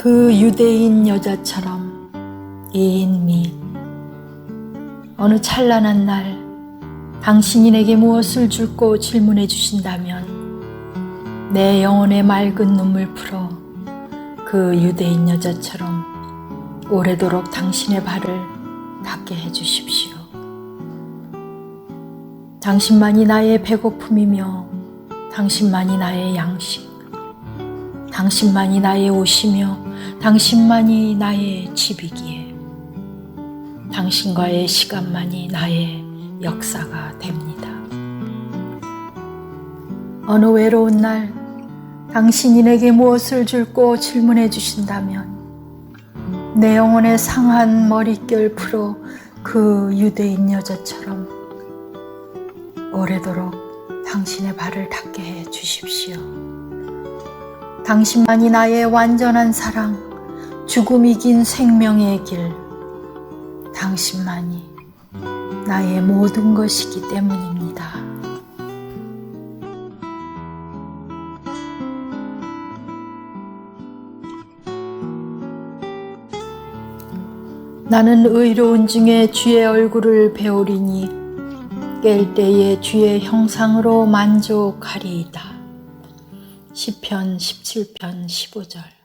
그 유대인 여자처럼 이인미 어느 찬란한 날 당신이 내게 무엇을 줄고 질문해 주신다면 내 영혼의 맑은 눈물 풀어 그 유대인 여자처럼 오래도록 당신의 발을 닿게 해 주십시오. 당신만이 나의 배고픔이며 당신만이 나의 양식 당신만이 나의 옷이며 당신만이 나의 집이기에 당신과의 시간만이 나의 역사가 됩니다. 어느 외로운 날 당신이 내게 무엇을 줄고 질문해 주신다면 내 영혼의 상한 머릿결 풀어 그 유대인 여자처럼 오래도록 당신의 발을 닿게 해 주십시오. 당신만이 나의 완전한 사랑, 죽음 이 긴 생명의 길, 당신만이 나의 모든 것이기 때문입니다. 나는 의로운 중에 주의 얼굴을 배우리니 깰 때에 주의 형상으로 만족하리이다. 시편 17편 15절